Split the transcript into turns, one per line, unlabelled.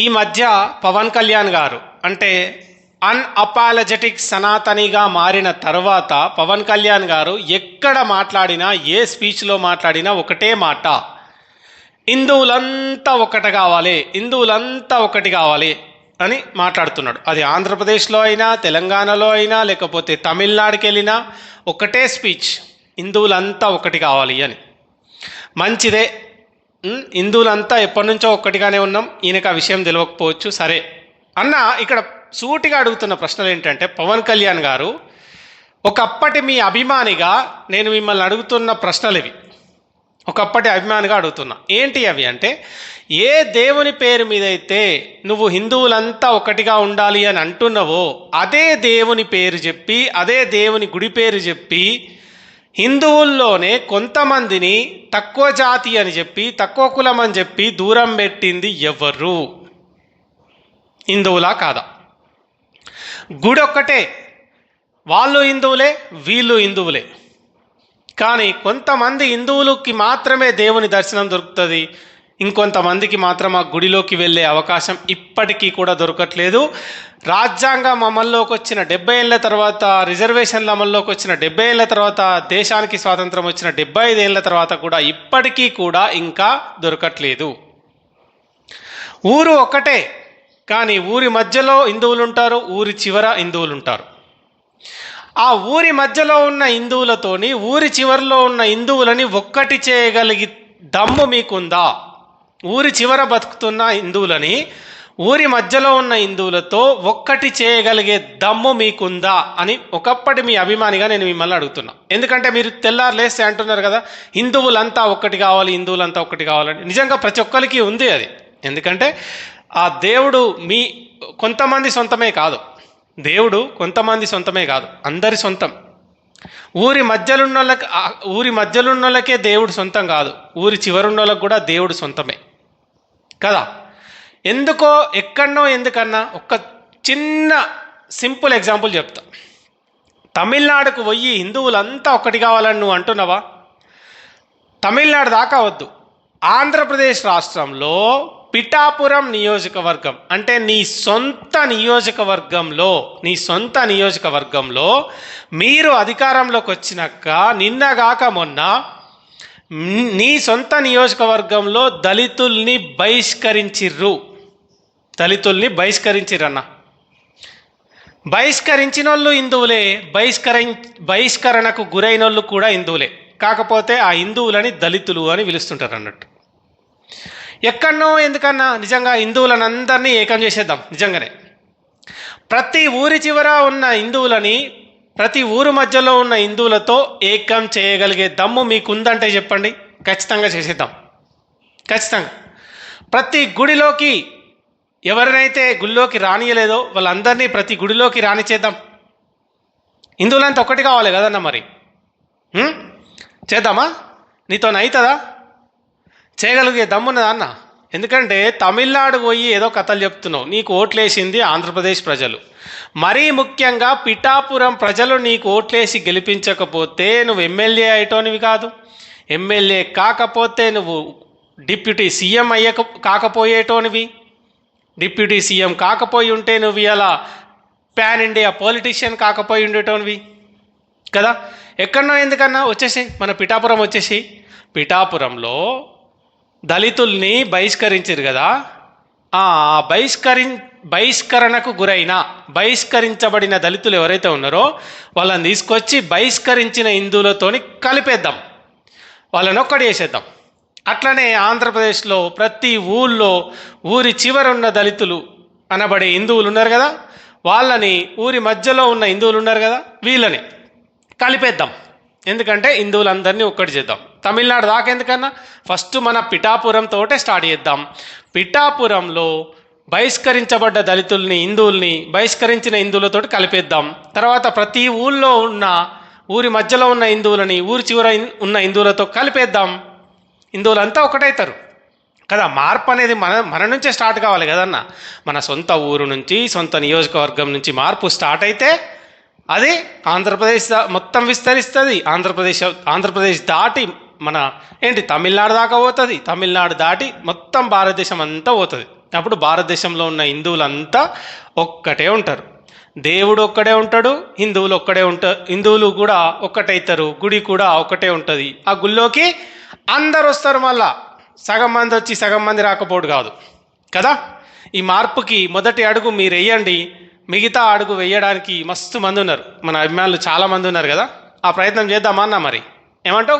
ఈ మధ్య పవన్ కళ్యాణ్ గారు అంటే అన్అపాలజెటిక్ సనాతనిగా మారిన తర్వాత పవన్ కళ్యాణ్ గారు ఎక్కడ మాట్లాడినా ఏ స్పీచ్లో మాట్లాడినా ఒకటే మాట. హిందువులంతా ఒకటి కావాలి హిందువులంతా ఒకటి కావాలి అని మాట్లాడుతున్నాడు. అది ఆంధ్రప్రదేశ్లో అయినా తెలంగాణలో అయినా లేకపోతే తమిళనాడుకి వెళ్ళినా ఒకటే స్పీచ్ హిందువులంతా ఒకటి కావాలి అని. మంచిదే. హిందువులంతా ఎప్పటి నుంచో ఒక్కటిగానే ఉన్నాం. ఈయనకు ఆ విషయం తెలియకపోవచ్చు సరే. అన్న ఇక్కడ సూటిగా అడుగుతున్న ప్రశ్నలు ఏంటంటే పవన్ కళ్యాణ్ గారు ఒకప్పటి మీ అభిమానిగా నేను మిమ్మల్ని అడుగుతున్న ప్రశ్నలు ఇవి. ఒకప్పటి అభిమానిగా అడుగుతున్నా. ఏంటి అవి అంటే ఏ దేవుని పేరు మీదైతే నువ్వు హిందువులంతా ఒకటిగా ఉండాలి అని అంటున్నావో అదే దేవుని పేరు చెప్పి అదే దేవుని గుడి పేరు చెప్పి హిందువుల్లోనే కొంతమందిని తక్కువ జాతి అని చెప్పి తక్కువ కులం అని చెప్పి దూరం పెట్టింది ఎవరు? హిందువులా కాదా? గుడి ఒక్కటే వాళ్ళు హిందువులే వీళ్ళు హిందువులే. కానీ కొంతమంది హిందువులకి మాత్రమే దేవుని దర్శనం దొరుకుతుంది. ఇంకొంతమందికి మాత్రం ఆ గుడిలోకి వెళ్ళే అవకాశం ఇప్పటికీ కూడా దొరకట్లేదు. రాజ్యాంగం అమల్లోకి వచ్చిన డెబ్బై ఏళ్ళ తర్వాత రిజర్వేషన్ల అమల్లోకి వచ్చిన డెబ్బై ఏళ్ళ తర్వాత దేశానికి స్వాతంత్రం వచ్చిన డెబ్బై ఐదేళ్ళ తర్వాత కూడా ఇప్పటికీ కూడా ఇంకా దొరకట్లేదు. ఊరు ఒకటే కానీ ఊరి మధ్యలో హిందువులు ఉంటారు ఊరి చివర హిందువులు ఉంటారు ఆ ఊరి మధ్యలో ఉన్న హిందువులతోని ఊరి చివరిలో ఉన్న హిందువులని ఒక్కటి చేయగలిగి దమ్ము మీకుందా? ఊరి చివర బతుకుతున్న హిందువులని ఊరి మధ్యలో ఉన్న హిందువులతో ఒక్కటి చేయగలిగే దమ్ము మీకుందా అని ఒకప్పటి మీ అభిమానిగా నేను మిమ్మల్ని అడుగుతున్నా. ఎందుకంటే మీరు తెల్లారు లేస్తే అంటున్నారు కదా హిందువులంతా ఒక్కటి కావాలి హిందువులంతా ఒక్కటి కావాలని. నిజంగా ప్రతి ఒక్కరికి ఉంది అది. ఎందుకంటే ఆ దేవుడు మీ కొంతమంది సొంతమే కాదు. దేవుడు కొంతమంది సొంతమే కాదు. అందరి సొంతం. ఊరి మధ్యలున్న వాళ్ళకి ఊరి మధ్యలున్న వాళ్ళకే దేవుడు సొంతం కాదు. ఊరి చివరున్నోళ్ళకి కూడా దేవుడు సొంతమే. కదా? ఎందుకో ఎక్కడనో ఎందుకన్నా ఒక్క చిన్న సింపుల్ ఎగ్జాంపుల్ చెప్తా. తమిళనాడుకు పోయి హిందువులంతా ఒకటి కావాలని నువ్వు అంటున్నావా? తమిళనాడు దాకా వద్దు. ఆంధ్రప్రదేశ్ రాష్ట్రంలో పిఠాపురం నియోజకవర్గం అంటే నీ సొంత నియోజకవర్గంలో నీ సొంత నియోజకవర్గంలో మీరు అధికారంలోకి వచ్చినాక నిన్నగాక మొన్న నీ సొంత నియోజకవర్గంలో దళితుల్ని బహిష్కరించిర్రు. దళితుల్ని బహిష్కరించిరన్న. బహిష్కరించిన వాళ్ళు హిందువులే బహిష్కరి బహిష్కరణకు గురైన వాళ్ళు కూడా హిందువులే. కాకపోతే ఆ హిందువులని దళితులు అని పిలుస్తుంటారు అన్నట్టు ఎక్కడనో ఎందుకన్నా నిజంగా హిందువులను అందరినీ ఏకం చేసేద్దాం నిజంగానే. ప్రతి ఊరి చివర ఉన్న హిందువులని ప్రతి ఊరు మధ్యలో ఉన్న హిందువులతో ఏకం చేయగలిగే దమ్ము మీకుందంటే చెప్పండి ఖచ్చితంగా చేసేద్దాం. ఖచ్చితంగా. ప్రతి గుడిలోకి ఎవరినైతే గుడిలోకి రానియలేదో వాళ్ళందరినీ ప్రతి గుడిలోకి రానిచేద్దాం హిందువులంతా ఒక్కటి కావాలి కదన్న మరి? చేద్దామా? నీతో అవుతుందా చేయగలిగే దమ్మున్నదా అన్న? ఎందుకంటే తమిళనాడు పోయి ఏదో కథలు చెప్తున్నావు. నీకు ఓట్లేసింది ఆంధ్రప్రదేశ్ ప్రజలు. మరీ ముఖ్యంగా పిఠాపురం ప్రజలు నీకు ఓట్లేసి గెలిపించకపోతే నువ్వు ఎమ్మెల్యే అయ్యేటోనివి కాదు. ఎమ్మెల్యే కాకపోతే నువ్వు డిప్యూటీ సీఎం అయ్యక కాకపోయేటోనివి. డిప్యూటీ సీఎం కాకపోయి ఉంటే నువ్వు ఇలా ప్యాన్ ఇండియా పొలిటీషియన్ కాకపోయి ఉండేటోనివి. కదా? ఎక్కడో ఎందుకన్నా వచ్చేసి మన పిఠాపురం వచ్చేసి పిఠాపురంలో దళితుల్ని బహిష్కరించారు కదా? ఆ బహిష్కరి బహిష్కరణకు గురైన బహిష్కరించబడిన దళితులు ఎవరైతే ఉన్నారో వాళ్ళని తీసుకొచ్చి బహిష్కరించిన హిందువులతోని కలిపేద్దాం. వాళ్ళని ఒక్కటి చేసేద్దాం. అట్లనే ఆంధ్రప్రదేశ్లో ప్రతి ఊళ్ళో ఊరి చివర ఉన్న దళితులు అనబడే హిందువులు ఉన్నారు కదా? వాళ్ళని ఊరి మధ్యలో ఉన్న హిందువులు ఉన్నారు కదా? వీళ్ళని కలిపేద్దాం. ఎందుకంటే హిందువులందరినీ ఒక్కటి చేద్దాం. తమిళనాడు దాకా ఎందుకన్నా? ఫస్ట్ మన పిఠాపురం తోటే స్టార్ట్ చేద్దాం. పిఠాపురంలో బహిష్కరించబడ్డ దళితుల్ని హిందువుల్ని బహిష్కరించిన హిందువులతోటి కలిపేద్దాం. తర్వాత ప్రతి ఊళ్ళో ఉన్న ఊరి మధ్యలో ఉన్న హిందువులని ఊరి చివర ఉన్న హిందువులతో కలిపేద్దాం. హిందువులంతా ఒకటవుతారు కదా మార్పు అనేది మన మన నుంచే స్టార్ట్ కావాలి కదన్న? మన సొంత ఊరు నుంచి సొంత నియోజకవర్గం నుంచి మార్పు స్టార్ట్ అయితే అది ఆంధ్రప్రదేశ్ మొత్తం విస్తరిస్తుంది. ఆంధ్రప్రదేశ్ ఆంధ్రప్రదేశ్ దాటి మన ఏంటి తమిళనాడు దాకా పోతుంది. తమిళనాడు దాటి మొత్తం భారతదేశం అంతా పోతుంది. అప్పుడు భారతదేశంలో ఉన్న హిందువులంతా ఒక్కటే ఉంటారు. దేవుడు ఒక్కడే ఉంటాడు హిందువులు ఒక్కడే ఉంటారు హిందువులు కూడా ఒక్కటైతారు గుడి కూడా ఒకటే ఉంటుంది. ఆ గుళ్ళోకి అందరు వస్తారు మళ్ళా. సగం మంది వచ్చి సగం మంది రాకపోడు కాదు. కదా? ఈ మార్పుకి మొదటి అడుగు మీరు వేయండి మిగతా అడుగు వేయడానికి మస్తు మంది ఉన్నారు. మన అభిమానులు చాలా మంది ఉన్నారు కదా. ఆ ప్రయత్నం చేద్దామా అన్న మరి? ఏమంటావు?